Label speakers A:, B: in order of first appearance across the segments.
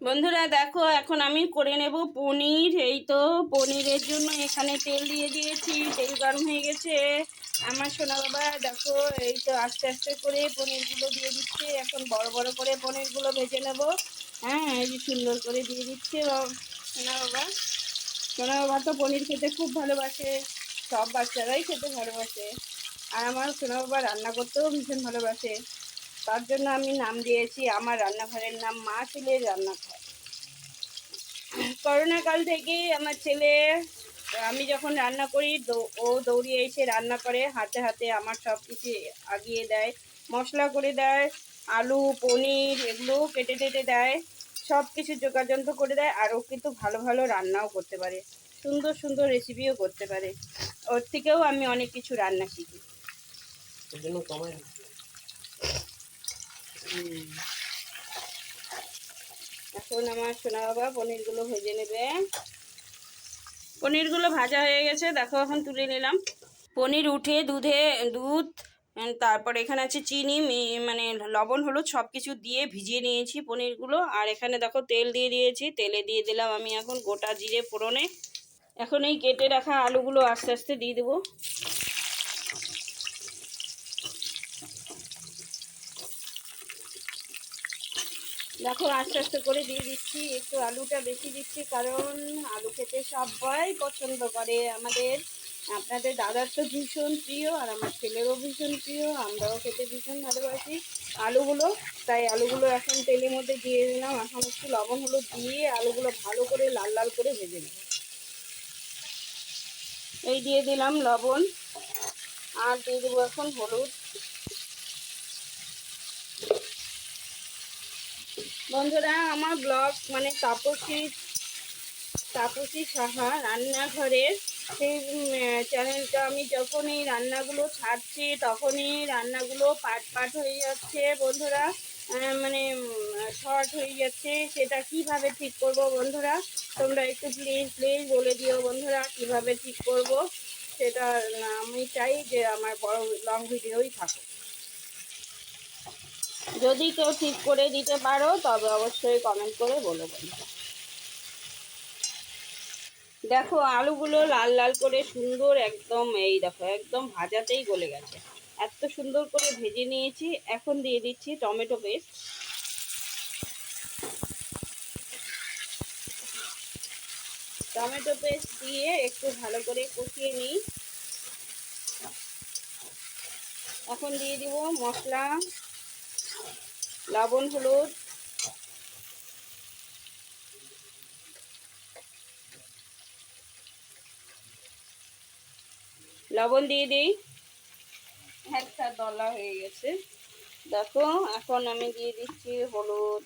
A: বন্ধুরা দেখো, এখন আমি করে নেব পনির। এই তো পনিরের জন্য এখানে তেল দিয়ে দিয়েছি, তেল গরম হয়ে গেছে। আমার সোনা বাবা, দেখো, এই তো আস্তে আস্তে করে পনিরগুলো দিয়ে দিচ্ছে। এখন বড় বড় করে পনিরগুলো ভেজে নেব। হ্যাঁ এই যে সুন্দর করে দিয়ে দিচ্ছে সোনা বাবা। সোনা বাবা তো পনির খেতে খুব ভালোবাসে। সব বাচ্চারাই খেতে ভালোবাসে। আর আমার সোনা বাবা রান্না করতেও ভীষণ ভালোবাসে। তার জন্য আমি নাম দিয়েছি আমার রান্নাঘরের নাম মা ছেলের রান্নাঘর। করোনা কাল থেকে আমার ছেলে, আমি যখন রান্না করি ও দৌড়িয়ে এসে রান্না করে, হাতে হাতে আমার সব কিছু আগিয়ে দেয়, মশলা করে দেয়, আলু, পনির এগুলো কেটে টেটে দেয় সব কিছু যোগাযন্ত্র করে দেয়, আর ও কিন্তু ভালো ভালো রান্নাও করতে পারে, সুন্দর সুন্দর রেসিপিও করতে পারে। ওর থেকেও আমি অনেক কিছু রান্না শিখি। এখন আমার সোনা বাবা পনিরগুলো ভেজে নেবে। পনিরগুলো ভাজা হয়ে গেছে, দেখো এখন তুলে নিলাম। পনির উঠে, দুধে, দুধ তারপর এখানে আছে চিনি মানে লবণ, হলুদ সব কিছু দিয়ে ভিজিয়ে নিয়েছি পনিরগুলো। আর এখানে দেখো তেল দিয়ে দিয়েছি, তেলে দিয়ে দিলাম আমি এখন গোটা জিরে ফোড়নে। এখন এই কেটে রাখা আলুগুলো আস্তে আস্তে দিয়ে দেবো। দেখো, আস্তে আস্তে করে দিয়ে দিচ্ছি। একটু আলুটা বেশি দিচ্ছি, কারণ আলু খেতে সবাই পছন্দ করে আমাদের। আপনাদের দাদার তো ভীষণ প্রিয়, আর আমার ছেলেরও ভীষণ প্রিয়, আমরাও খেতে ভীষণ ভালোবাসি আলুগুলো। তাই আলুগুলো এখন তেলের মধ্যে দিয়ে দিলাম। এখন একটু লবণ, হলুদ দিয়ে আলুগুলো ভালো করে লাল লাল করে ভেজে নেব। এই দিয়ে দিলাম লবণ। আর দিয়ে দেবো এখন হলুদ। বন্ধুরা, আমার ব্লগ মানে তাপসী তাপসী সাহা রান্নাঘরের সেই চ্যানেলটা আমি যখনই রান্নাগুলো ছাড়ছি, তখনই রান্নাগুলো পাট পাট হয়ে যাচ্ছে বন্ধুরা। মানে শর্ট হয়ে যাচ্ছে। সেটা কীভাবে ঠিক করব বন্ধুরা? তোমরা একটু প্লিজ প্লিজ বলে দিও বন্ধুরা, কীভাবে ঠিক করব? সেটা আমি চাই যে আমার বড় লং ভিডিওই থাকুক। যদি কেউ ঠিক করে দিতে পারো, তবে অবশ্যই কমেন্ট করে বলো দেখো, আলুগুলো লাল লাল করে সুন্দর একদম এই দেখো, একদম ভাজাতেই গলে গেছে। এত সুন্দর করে ভেজে নিয়েছি, এখন দিয়ে দিচ্ছি টমেটো পেস্ট। টমেটো পেস্ট দিয়ে একটু ভালো করে কষিয়ে নিই। এখন দিয়ে দিব মশলা। লবণ, হলুদ। লবণ দিয়ে দিই। একটা দলা হয়ে গেছে। দেখো, এখন আমি দিয়ে দিচ্ছি হলুদ।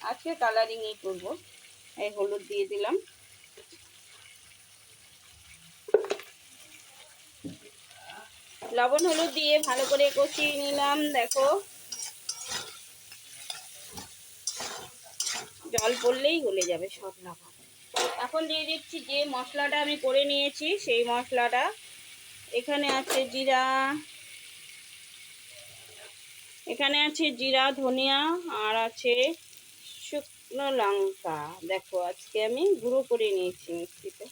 A: আজকে কালারিংই করব। এই হলুদ দিয়ে দিলাম। লবণ, হলুদ দিয়ে ভালো করে কষিয়ে নিলাম। দেখো। জল পড়লেই গলে যাবে সব লবণ এখন দিয়ে দিচ্ছি যে মশলাটা আমি করে নিয়েছি, সেই মশলাটা। এখানে আছে জিরা, এখানে আছে জিরা, ধনিয়া, আর আছে শুকনো লঙ্কা। দেখো, আজকে আমি গুঁড়ো করে নিয়েছি মিক্সিতে।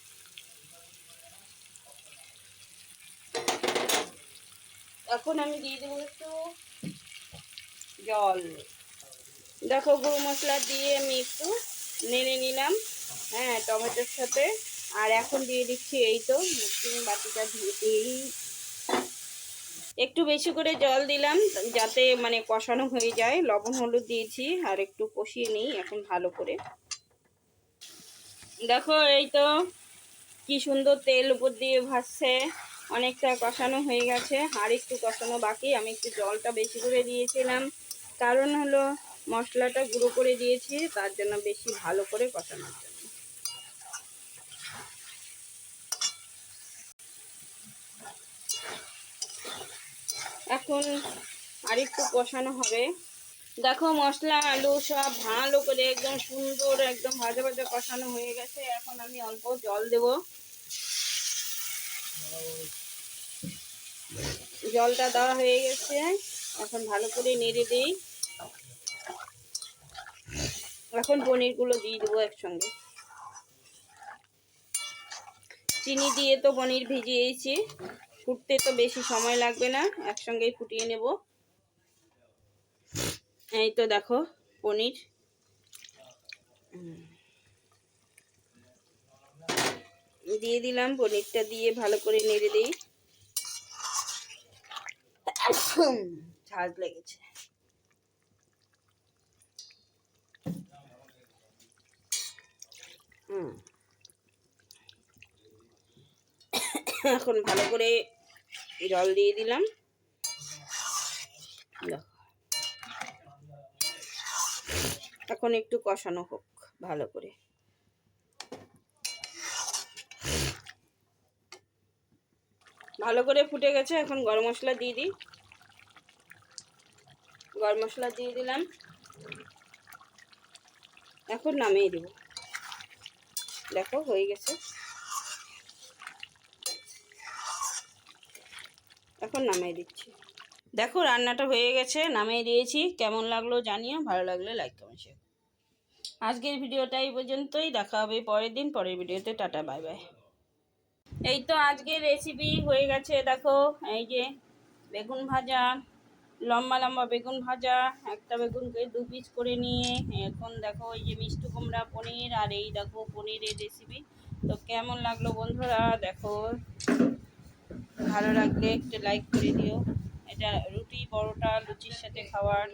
A: এখন আমি দিয়ে দেবো একটু জল। দেখো গুঁড়ো মশলা দিয়ে আমি একটু নেড়ে নিলাম। হ্যাঁ টমেটোর সাথে। আর এখন দিয়ে দিচ্ছি এই তো মিক্সিং বাটিটা দিয়ে একটু বেশি করে জল দিলাম যাতে মানে কষানো হয়ে যায়। লবণ, হলুদ দিয়েছি আর একটু কষিয়ে নিই এখন ভালো করে। দেখো এই তো কি সুন্দর তেল উপর দিয়ে ভাসছে। অনেকটা কষানো হয়ে গেছে। আর একটু কষানো বাকি। আমি একটু জলটা বেশি করে দিয়েছিলাম। কারণ হলো মশলাটা গুঁড়ো করে দিয়েছি, তার জন্য বেশি ভালো করে কষানোর জন্য। এখন আরেকটু কষানো হবে। দেখো মশলা, আলু সব ভালো করে একদম সুন্দর, একদম ভাজা ভাজা কষানো হয়ে গেছে। এখন আমি অল্প জল দেব। জলটা দেওয়া হয়ে গেছে। এখন ভালো করে নেড়ে দিই। এখন পনিরগুলো দিয়ে দেবো একসঙ্গে। চিনি দিয়ে তো পনির ভিজিয়েছি, ফুটতে তো বেশি সময় লাগবে না, একসঙ্গেই ফুটিয়ে নেব। এই তো দেখো পনির। দিয়ে দিলাম, পনিরটা দিয়ে ভালো করে নেড়ে দিই। ঝাঁজ লেগেছে। এখন ভালো করে জল দিয়ে দিলাম। এখন একটু কষানো হোক, ভালো করে। ভালো করে ফুটে গেছে, এখন গরম মশলা দিয়ে দিই। গরম মশলা দিয়ে দিলাম। এখন নামিয়ে দেব। দেখো, হয়ে গেছে। এখন নামিয়ে দিচ্ছি। দেখো, রান্নাটা হয়ে গেছে, নামিয়ে দিয়েছি। কেমন লাগল জানিও, ভালো লাগলে লাইক কমেন্ট শেয়ার আজকের ভিডিওটা এই পর্যন্তই, দেখা হবে পরের দিন, পরের ভিডিওতে, টাটা বাই বাই এই তো আজকের রেসিপি হয়ে গেছে, দেখো, এই যে বেগুন ভাজা। লম্বা লম্বা বেগুন ভাজা, একটা বেগুনকে দু পিস করে নিয়ে, এখন দেখো এই যে মিষ্টি কুমড়া, পনির আর এই দেখো পনিরের রেসিপি তো কেমন লাগল বন্ধুরা? দেখো, ভালো লাগলে একটু লাইক করে দিও। এটা রুটি, পরোটা, লুচির সাথে খাওয়ার।